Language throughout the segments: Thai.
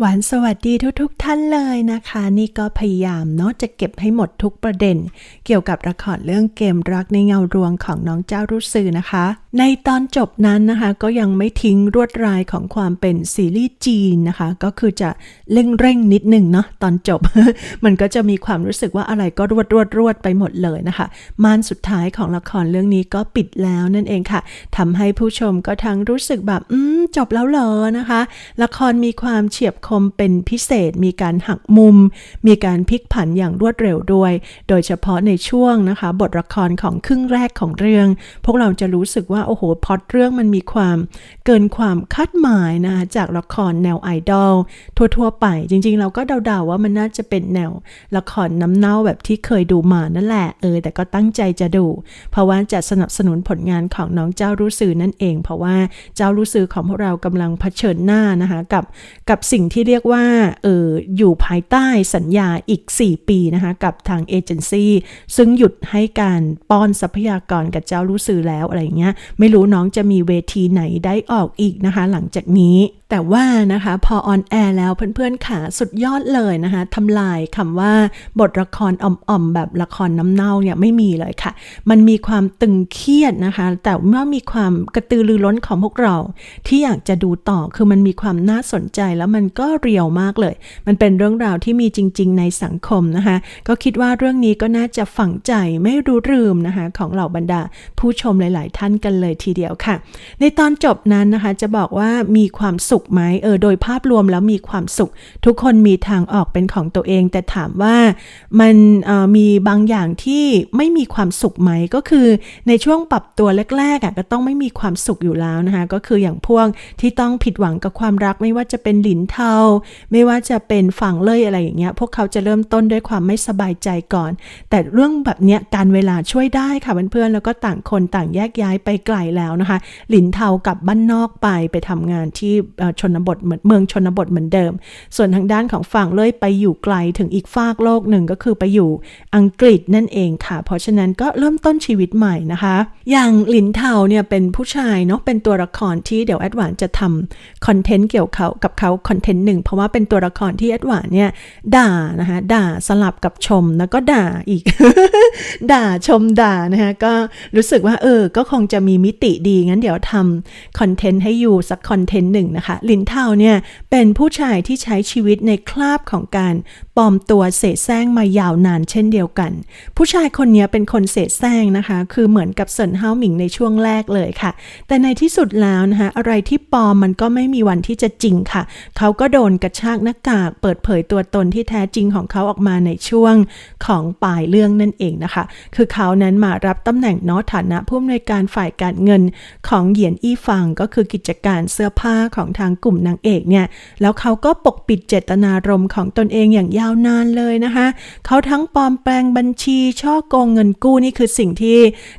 หวานสวัสดีทุกๆทท่านเลยนะคะ นี่ก็พยายามเนาะจะเก็บให้หมดทุกประเด็น เกี่ยวกับละครเรื่องเกมรักในเงารวงของน้องเจ้ารุสือนะคะ ในตอนจบนั้นนะคะก็ยังไม่ทิ้งรวดลายของความเป็นซีรีส์จีนนะคะ ก็คือจะเร่งเร่งนิดหนึ่งเนาะตอนจบ มันก็จะมีความรู้สึกว่าอะไรก็รวดรวดรวดไปหมดเลยนะคะ ม่านสุดท้ายของละครเรื่องนี้ก็ปิดแล้วนั่นเองค่ะทำให้ผู้ชมก็ทั้งรู้สึกแบบอืมจบแล้วเหรอนะคะ ละครมีความเฉียบคมเป็นพิเศษ มีการหักมุม มีการพลิกผันอย่างรวดเร็วด้วย โดยเฉพาะในช่วงนะคะ บทละครของครึ่งแรกของเรื่อง พวกเราจะรู้สึกว่าโอ้โหพอตเรื่องมันมีความเกินความคาดหมายนะคะจากละครแนวไอดอลทั่วๆไป จริง ๆ เราก็เดาๆว่ามันน่าจะเป็นแนวละครน้ำเน่าแบบที่เคยดูมานั่นแหละเออแต่ก็ตั้งใจจะดู เพราะว่าจะสนับสนุนผลงานของน้องเจ้ารู้สื่อนั่นเอง เพราะว่าเจ้ารู้สื่อของพวกเรากำลังเผชิญหน้านะคะกับกับสิ่งที่เรียกว่าเอออยู่ภายใต้สัญญาอีก 4 ปีนะคะกับทางเอเจนซี่ซึ่งหยุดให้การป้อนทรัพยากรกับเจ้ารู้สื่อแล้วอะไรอย่างเงี้ยไม่รู้น้องจะมีเวทีไหนได้ออกอีกนะคะ หลังจากนี้ แต่ว่านะคะพอออนแอร์แล้วเพื่อนๆขาสุดยอดเลยนะคะทำลายคำว่าบทละครอ่อมๆแบบละครน้ำเน่าเนี่ยไม่มีเลยค่ะ มันมีความตึงเครียดนะคะ แต่เมื่อมีความกระตือรือร้นของพวกเรา ที่อยากจะดูต่อคือมันมีความน่าสนใจแล้วมันก็เรียวมากเลย มันเป็นเรื่องราวที่มีจริง ๆ ในสังคมนะคะ ก็คิดว่าเรื่องนี้ก็น่าจะฝังใจไม่รู้ลืมนะคะ ของเหล่าบรรดาผู้ชมหลาย ๆ ท่านกันเลยทีเดียวค่ะ ในตอนจบนั้นนะคะจะบอกว่ามีความสุขไหมเออโดยภาพรวมแล้วมีความสุข ทุกคนมีทางออกเป็นของตัวเอง แต่ถามว่ามันออมีบางอย่างที่ไม่มีความสุขไหมก็คือในช่วงปรับตัวแรกๆอะก็ต้องไม่มีความสุขอยู่แล้วนะคะก็คืออย่างพวกที่ต้องผิดหวังกับความรักไม่ว่าจะเป็นหลินเทา ไม่ว่าจะเป็นฝั่งเลยอะไรอย่างเงี้ยพวกเขาจะเริ่มต้นด้วยความไม่สบายใจก่อน แต่เรื่องแบบเนี้ยการเวลาช่วยได้ค่ะเพื่อนๆแล้วก็ต่างคนต่างแยกย้ายไปไกลแล้วนะคะ หลินเทากลับบ้านนอกไปไปทำงานที่ชนบทเหมือนเมืองชนบทเหมือนเดิม ส่วนทางด้านของฝั่งเลยไปอยู่ไกลถึงอีกฟากโลกหนึ่งก็คือไปอยู่อังกฤษนั่นเองค่ะ เพราะฉะนั้นก็เริ่มต้นชีวิตใหม่นะคะ อย่างหลินเทาเนี่ยเป็นผู้ชายเนาะเป็นตัวละครที่เดี๋ยวแอดวานจะทำคอนเทนต์เกี่ยวเขากับเขาคอนเทนต์หนึ่งเพราะว่าเป็นตัวละครที่แอดวานเนี่ยด่านะคะด่าสลับกับชมแล้วก็ด่าอีก ด่าชมด่านะคะก็รู้สึกว่าเออก็คงจะมีมิติดีงั้นเดี๋ยวทำคอนเทนต์ให้อยู่สักคอนเทนต์หนึ่งนะคะ ลินเทาเนี่ยเป็นผู้ชายที่ใช้ชีวิตในคราบของการปลอมตัวเสแสร้งมายาวนานเช่นเดียวกัน ผู้ชายคนนี้เป็นคนเสแสร้งนะคะ คือเหมือนกับเซินเฮาหมิงในช่วงแรกเลยค่ะ แต่ในที่สุดแล้วนะคะอะไรที่ปลอมมันก็ไม่มีวันที่จะจริงค่ะ เขาก็โดนกระชากหน้ากากเปิดเผยตัวตนที่แท้จริงของเขาออกมาในช่วงของปลายเรื่องนั่นเองนะคะ คือเขานั้นมารับตำแหน่งนาะฐานะผู้อำนวยการฝ่ายการเงินของเหยียนอี้ฟังก็คือกิจการเสื้อผ้าของทางกลุ่มนางเอกเนี่ยแล้วเขาก็ปกปิดเจตนารมณ์ของตนเองอย่างยาวนานเลยนะคะเขาทั้งปลอมแปลงบัญชีช่อโกงเงินกู้นี่คือสิ่งที่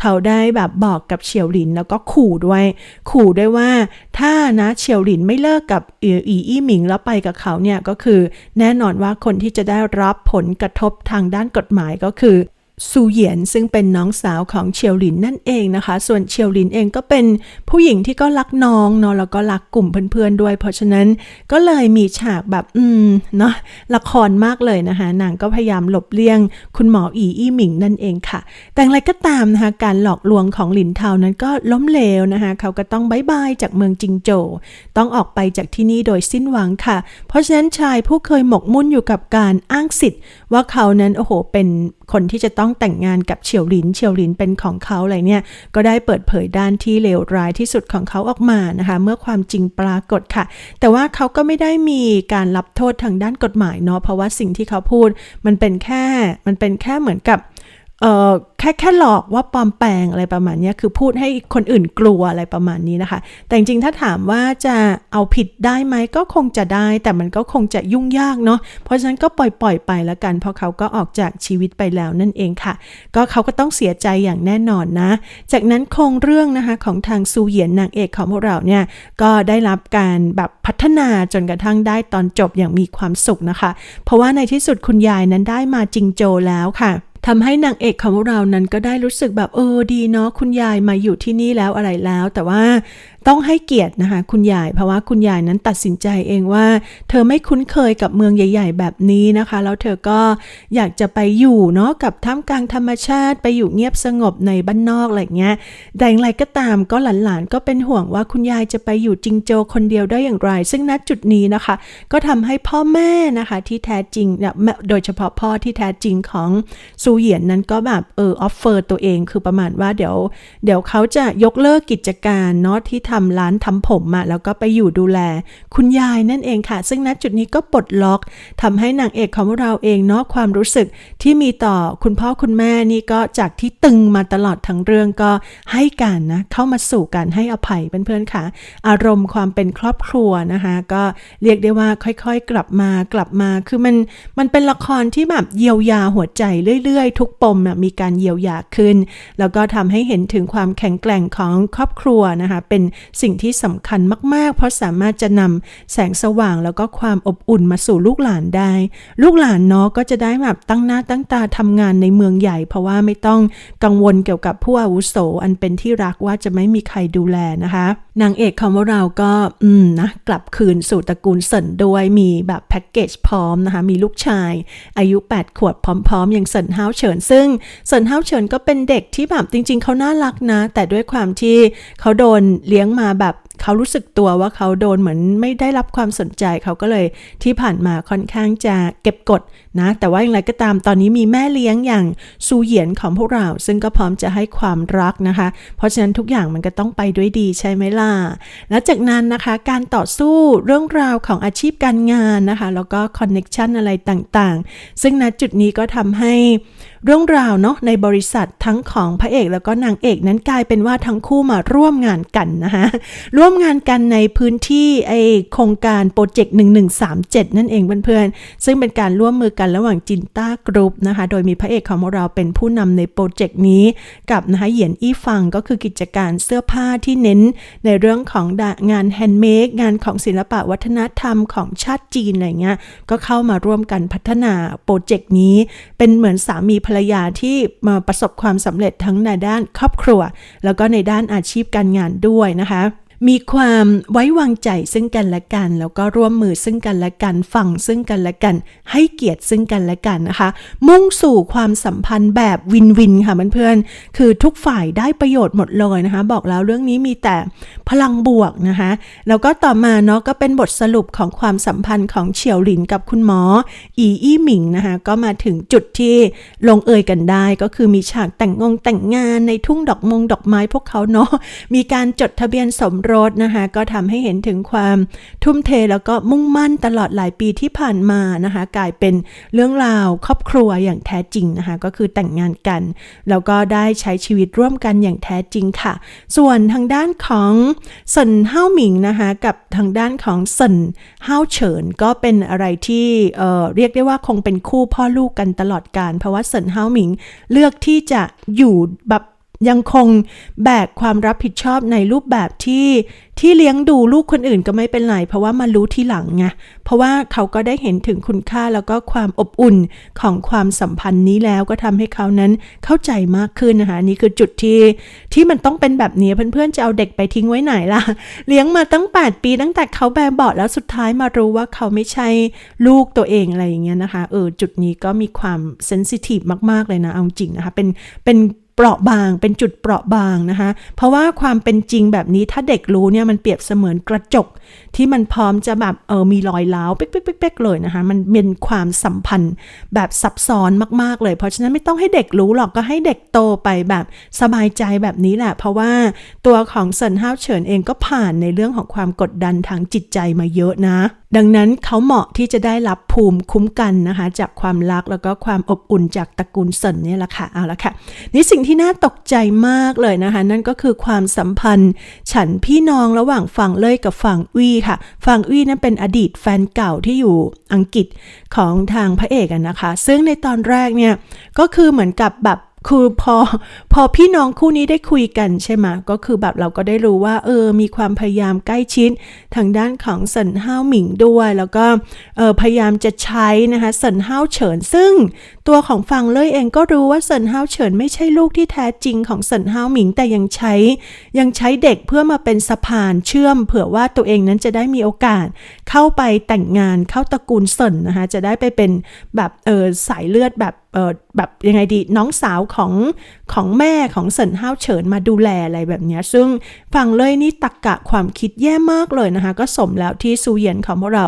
เขาได้แบบบอกกับเฉียวหลิน แล้วก็ขู่ด้วย ขู่ด้วยว่าถ้านะเฉียวหลินไม่เลิกกับเอีอีอี้หมิงแล้วไปกับเขาเนี่ยก็คือแน่นอนว่าคนที่จะได้รับผลกระทบทางด้านกฎหมายก็คือ ซูเหยียนซึ่งเป็นน้องสาวของเชียวหลินนั่นเองนะคะ ส่วนเชียวหลินเองก็เป็นผู้หญิงที่ก็รักน้องเนาะแล้วก็รักกลุ่มเพื่อนๆด้วย เพราะฉะนั้นก็เลยมีฉากแบบอืมเนาะละครมากเลยนะคะนางก็พยายามหลบเลี่ยง คุณหมออีอี้หมิงนั่นเองค่ะ แต่อย่างไรก็ตามนะคะการหลอกลวงของหลินเทานั้นก็ล้มเหลวนะคะเขาก็ต้องบายบายจากเมืองจิงโจวต้องออกไปจากที่นี่โดยสิ้นหวังค่ะ เพราะฉะนั้นชายผู้เคยหมกมุ่นอยู่กับการอ้างสิทธิ์ ว่าเขานั้นโอ้โหเป็นคนที่จะต้องแต่งงานกับเฉียวหลิน เฉียวหลินเป็นของเขาอะไรเนี่ย ก็ได้เปิดเผยด้านที่เลวร้ายที่สุดของเขาออกมานะคะ เมื่อความจริงปรากฏค่ะ แต่ว่าเขาก็ไม่ได้มีการรับโทษทางด้านกฎหมายเนาะ เพราะว่าสิ่งที่เขาพูดมันเป็นแค่ มันเป็นแค่เหมือนกับ เออแค่แค่หลอกว่าปลอมแปลงอะไรประมาณนี้คือพูดให้คนอื่นกลัวอะไรประมาณนี้นะคะ แต่จริงๆถ้าถามว่าจะเอาผิดได้ไหมก็คงจะได้ แต่มันก็คงจะยุ่งยากเนาะเพราะฉะนั้นก็ปล่อยปล่อยไปแล้วกัน เพราะเขาก็ออกจากชีวิตไปแล้วนั่นเองค่ะ ก็เขาก็ต้องเสียใจอย่างแน่นอนนะ จากนั้นโครงเรื่องนะคะของทางซูเหยียนนางเอกของพวกเราเนี่ยก็ได้รับการแบบพัฒนาจนกระทั่งได้ตอนจบอย่างมีความสุขนะคะ เพราะว่าในที่สุดคุณยายนั้นได้มาจริงโจแล้วค่ะ ทำให้นางเอกของเรานั้นก็ได้รู้สึกแบบเออดีเนาะคุณยายมาอยู่ที่นี่แล้วอะไรแล้ว แต่ว่า ต้องให้เกียรตินะคะคุณยายเพราะว่าคุณยายนั้นตัดสินใจเองว่า เธอไม่คุ้นเคยกับเมืองใหญ่ ๆ แบบนี้นะคะ แล้วเธอก็อยากจะไปอยู่เนาะกับท่ามกลางธรรมชาติไปอยู่เงียบสงบในบ้านนอกอะไรเงี้ยแต่อย่างไรก็ตามก็หลานๆก็เป็นห่วงว่าคุณยายจะไปอยู่จิงโจคนเดียวได้อย่างไร ซึ่งณจุดนี้นะคะ ก็ทำให้พ่อแม่นะคะที่แท้จริงเนี่ยโดยเฉพาะพ่อที่แท้จริงของซูเหยียนนั้นก็แบบเออออฟเฟอร์ตัวเองคือประมาณว่าเดี๋ยว เดี๋ยวเขาจะยกเลิกกิจการเนาะที่ทำำร้านทำผมอะแล้วก็ไปอยู่ดูแล คุณยายนั่นเองค่ะ ซึ่งณจุดนี้ก็ปลดล็อกทำให้นางเอกของเราเองเนาะความรู้สึกที่มีต่อคุณพ่อคุณแม่นี่ก็จากที่ตึงมาตลอดทั้งเรื่องก็ให้การนะเข้ามาสู่การให้อภัยเพื่อนๆค่ะ อารมณ์ความเป็นครอบครัวนะคะ ก็เรียกได้ว่าค่อยๆ กลับมากลับมาคือมันมันเป็นละครที่แบบเยียวยาหัวใจเรื่อยๆ ทุกปมมีการเยียวยาขึ้น แล้วก็ทำให้เห็นถึงความแข็งแกร่งของครอบครัวนะคะ เป็นสิ่งที่สำคัญมากๆ เพราะสามารถจะนำแสงสว่างแล้วก็ความอบอุ่นมาสู่ลูกหลานได้ ลูกหลานเนาะก็จะได้แบบตั้งหน้าตั้งตาทำงานในเมืองใหญ่ เพราะว่าไม่ต้องกังวลเกี่ยวกับผู้อาวุโสอันเป็นที่รักว่าจะไม่มีใครดูแลนะคะ นางเอกของเราก็อืมนะกลับคืนสู่ตระกูลเสินด้วยมีแบบแพ็กเกจพร้อมนะคะมีลูกชาย อายุ 8 ขวบพร้อมๆ อย่างเสินห้าวเฉินซึ่งเสินห้าวเฉินก็เป็นเด็กที่แบบจริง ๆเขาน่ารักนะ แต่ด้วยความที่เขาโดนเลี้ยงมาแบบเขารู้สึกตัวว่าเขาโดนเหมือนไม่ได้รับความสนใจเขาก็เลยที่ผ่านมาค่อนข้างจะเก็บกดนะ แต่ว่าอย่างไรก็ตามตอนนี้มีแม่เลี้ยงอย่างซูเหยียนของพวกเรา ซึ่งก็พร้อมจะให้ความรักนะคะ เพราะฉะนั้นทุกอย่างมันก็ต้องไปด้วยดีใช่ไหมล่ะแล้วจากนั้นนะคะการต่อสู้เรื่องราวของอาชีพการงานนะคะแล้วก็คอนเน็ชันอะไรต่างๆ ซึ่งณจุดนี้ก็ทำให้เรื่องราวเนาะในบริษัททั้งของพระเอกแล้วก็นางเอกนั้นกลายเป็นว่าทั้งคู่มาร่วมงานกันนะคะร่วมงานกันในพื้นที่ไอโครงการโปรเจกต์1137 นั่นเองเพื่อนๆ ซึ่งเป็นการร่วมมือกันระหว่างจินต้ากรุ๊ปนะคะ โดยมีพระเอกของเราเป็นผู้นำในโปรเจกต์นี้ กับนะคะเหยียนอี้ฟังก็คือกิจการเสื้อผ้าที่เน้นในเรื่องของงานแฮนด์เมดงานของศิลปะวัฒนธรรมของชาติจีนอะไรเงี้ยก็เข้ามาร่วมกันพัฒนาโปรเจกต์นี้เป็นเหมือนสามีภรรยาที่มาประสบความสำเร็จทั้งในด้านครอบครัว แล้วก็ในด้านอาชีพการงานด้วยนะคะ มีความไว้วางใจซึ่งกันและกัน แล้วก็ร่วมมือซึ่งกันและกันฟังซึ่งกันและกัน ให้เกียรติซึ่งกันและกันนะคะ มุ่งสู่ความสัมพันธ์แบบวินวินค่ะเพื่อนๆคือทุกฝ่ายได้ประโยชน์หมดเลยนะคะ บอกแล้วเรื่องนี้มีแต่พลังบวกนะคะแล้วก็ต่อมาเนาะก็เป็นบทสรุปของความสัมพันธ์ของเฉียวหลินกับคุณหมอ อีอี้หมิงนะคะก็มาถึงจุดที่ลงเอยกันได้ก็คือมีฉากแต่งงงแต่งงานในทุ่งดอกมงดอกไม้พวกเขาเนาะมีการจดทะเบียนสมรสนะคะก็ทำให้เห็นถึงความทุ่มเทแล้วก็มุ่งมั่นตลอดหลายปีที่ผ่านมานะคะกลายเป็นเรื่องราวครอบครัวอย่างแท้จริงนะคะก็คือแต่งงานกันแล้วก็ได้ใช้ชีวิตร่วมกันอย่างแท้จริงค่ะ ส่วนทางด้านของเซินเฮาหมิงนะคะกับทางด้านของเซินเฮาเฉินก็เป็นอะไรที่เเรียกได้ว่าคงเป็นคู่พ่อลูกกันตลอดการ เพราะว่าเซินเฮาหมิงเลือกที่จะอยู่แบบ ยังคงแบกความรับผิดชอบในรูปแบบที่ที่เลี้ยงดูลูกคนอื่นก็ไม่เป็นไร เพราะว่ามารู้ทีหลังไงเพราะว่าเขาก็ได้เห็นถึงคุณค่าแล้วก็ความอบอุ่นของความสัมพันธ์นี้แล้วก็ทำให้เขานั้นเข้าใจมากขึ้นนะคะนี่คือจุดที่ที่มันต้องเป็นแบบนี้เพื่อนๆจะเอาเด็กไปทิ้งไว้ไหนล่ะ เลี้ยงมาตั้ง 8 ปีตั้งแต่เขาแบบเบาแล้วสุดท้ายมารู้ว่าเขาไม่ใช่ลูกตัวเองอะไรอย่างเงี้ยนะคะเออจุดนี้ก็มีความเซนซิทีฟมากๆเลยนะเอาจริงนะคะเป็นเป็น เปราะบางเป็นจุดเปราะบางนะคะ เพราะว่าความเป็นจริงแบบนี้ถ้าเด็กรู้เนี่ยมันเปรียบเสมือนกระจก ที่มันพร้อมจะแบบเออมีรอยเล้าวเป๊กๆๆเลยนะคะมันเป็นความสัมพันธ์แบบซับซ้อนมากๆเลย เพราะฉะนั้นไม่ต้องให้เด็กรู้หรอกก็ให้เด็กโตไปแบบสบายใจแบบนี้แหละ เพราะว่าตัวของเซินห้าวเฉินเองก็ผ่านในเรื่องของความกดดันทางจิตใจมาเยอะนะดังนั้นเขาเหมาะที่จะได้รับภูมิคุ้มกันนะคะ จากความรักแล้วก็ความอบอุ่นจากตระกูลเซินนี่แหละค่ะเอาละค่ะนี่สิ่งที่น่าตกใจมากเลยนะคะ นั่นก็คือความสัมพันธ์ ฉันพี่น้องระหว่างฝั่งเล่ยกับฝั่งอุ้ยค่ะ ฝั่งอุ้ยนั้นเป็นอดีตแฟนเก่าที่อยู่อังกฤษของทางพระเอกนะคะ ซึ่งในตอนแรกเนี่ยก็คือเหมือนกับแบบคือพอ ออพี่น้องคู่นี้ได้คุยกันใช่ไหมก็คือแบบเราก็ได้รู้ว่าเออมีความพยายามใกล้ชิดทางด้านของเซินห้าวหมิงด้วย แล้วก็เออพยายามจะใช้นะคะเซินห้าวเฉินซึ่ง ตัวของฟังเล่ยเองก็รู้ว่าเซินห้าวเฉินไม่ใช่ลูกที่แท้จริงของเซินห้าวหมิงแต่ยังใช้ยังใช้เด็กเพื่อมาเป็นสะพานเชื่อม เผื่อว่าตัวเองนั้นจะได้มีโอกาส เข้าไปแต่งงานเข้าตระกูลเซินนะคะจะได้ไปเป็นแบบเออสายเลือดแบบเออแบบยังไงดีน้องสาวของของแม่ของเซินห้าวเฉินมาดูแลอะไรแบบนี้ซึ่งฟังเลยนี่ตักกะความคิดแย่มากเลยนะคะ ก็สมแล้วที่ซูเยียนของพวกเรา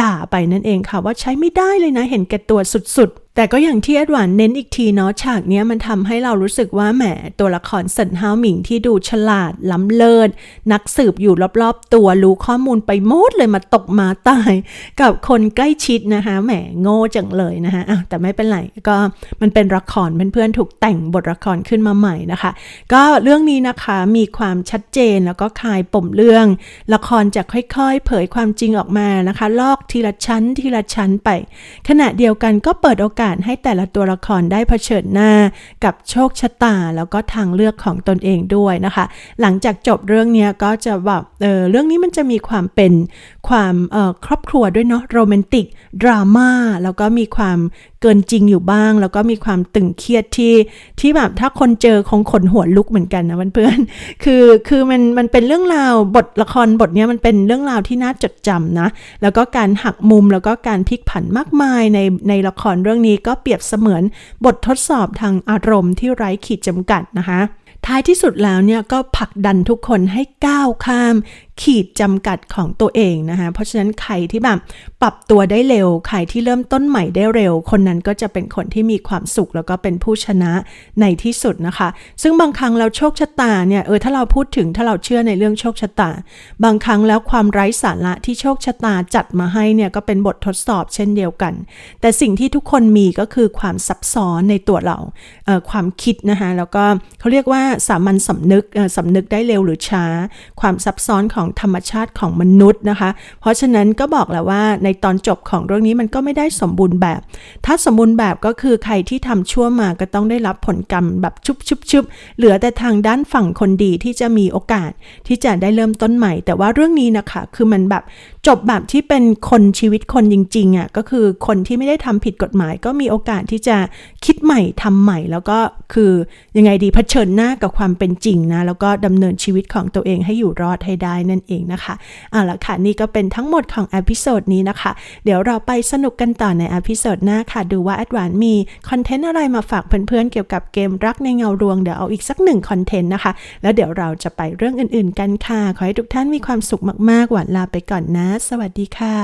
ด่าไปนั่นเองค่ะว่าใช้ไม่ได้เลยนะ เห็นแก่ตัวสุดแต่ก็อย่างที่อดวานเน้นอีกทีเนาะฉากนี้มันทำให้เรารู้สึกว่าแหมตัวละครเซินฮาวหมิงที่ดูฉลาด ล้ำเลิศ นักสืบอยู่รอบๆ ตัวรู้ข้อมูลไปหมดเลยมาตกมาตาย กับคนใกล้ชิดนะคะแหมโง่จังเลยนะคะอะแต่ไม่เป็นไรก็มันเป็นละครเพื่อนๆถูกแต่งบทละครขึ้นมาใหม่นะคะ ก็เรื่องนี้นะคะมีความชัดเจนแล้วก็คลายปมเรื่อง ละครจะค่อยๆ เผยความจริงออกมานะคะ ลอกทีละชั้นทีละชั้นไป ขณะเดียวกันก็เปิดโอกาสให้แต่ละตัวละครได้เผชิญหน้ากับโชคชะตาแล้วก็ทางเลือกของตนเองด้วยนะคะ หลังจากจบเรื่องนี้ก็จะแบบเออเรื่องนี้มันจะมีความเป็นความครอบครัวด้วยเนาะโรแมนติกดราม่าแล้วก็มีความเกินจริงอยู่บ้าง แล้วก็มีความตึงเครียดที่ที่แบบถ้าคนเจอคงขนหัวลุกเหมือนกันนะเพื่อนๆคือคือมันมันเป็นเรื่องราวบทละครบทนี้มันเป็นเรื่องราวที่น่าจดจำนะ แล้วก็การหักมุมแล้วก็การพลิกผันมากมายในในละครเรื่องนี้ก็เปรียบเสมือนบททดสอบทางอารมณ์ที่ไร้ขีดจำกัดนะคะท้ายที่สุดแล้วเนี่ยก็ผลักดันทุกคนให้ก้าวข้าม ขีดจำกัดของตัวเองนะคะ เพราะฉะนั้นใครที่แบบปรับตัวได้เร็ว ใครที่เริ่มต้นใหม่ได้เร็ว คนนั้นก็จะเป็นคนที่มีความสุขแล้วก็เป็นผู้ชนะในที่สุดนะคะ ซึ่งบางครั้งเราโชคชะตาเนี่ยเออถ้าเราพูดถึงถ้าเราเชื่อในเรื่องโชคชะตา บางครั้งแล้วความไร้สาระที่โชคชะตาจัดมาให้เนี่ยก็เป็นบททดสอบเช่นเดียวกัน แต่สิ่งที่ทุกคนมีก็คือความซับซ้อนในตัวเราเออความคิดนะคะแล้วก็เขาเรียกว่าสามัญสำนึกออสำนึกได้เร็วหรือช้า ความซับซ้อนของธรรมชาติของมนุษย์นะคะ เพราะฉะนั้นก็บอกแล้วว่าในตอนจบของเรื่องนี้มันก็ไม่ได้สมบูรณ์แบบ ถ้าสมบูรณ์แบบก็คือใครที่ทำชั่วมาก็ต้องได้รับผลกรรมแบบชุบชุบชุบเหลือแต่ทางด้านฝั่งคนดีที่จะมีโอกาสที่จะได้เริ่มต้นใหม่ แต่ว่าเรื่องนี้นะคะคือมันแบบจบแบบที่เป็นคนชีวิตคนจริงๆอะก็คือคนที่ไม่ได้ทำผิดกฎหมาย ก็มีโอกาสที่จะคิดใหม่ทำใหม่ แล้วก็คือยังไงดีเผชิญหน้ากับความเป็นจริงนะแล้วก็ดำเนินชีวิตของตัวเองให้อยู่รอดให้ได้นั่นเองนะคะเอาละค่ะนี่ก็เป็นทั้งหมดของอพิโซดนี้นะคะ เดี๋ยวเราไปสนุกกันต่อในอพิโซดหน้าค่ะ ดูว่าแอดวานมีคอนเทนต์อะไรมาฝากเพื่อนๆเกี่ยวกับเกมรักในเงารวงเดี๋ยวเอาอีกสักหนึ่งคอนเทนต์นะคะ แล้วเดี๋ยวเราจะไปเรื่องอื่นๆกันค่ะ ขอให้ทุกท่านมีความสุขมากๆหวานลาไปก่อนนะ สวัสดีค่ะ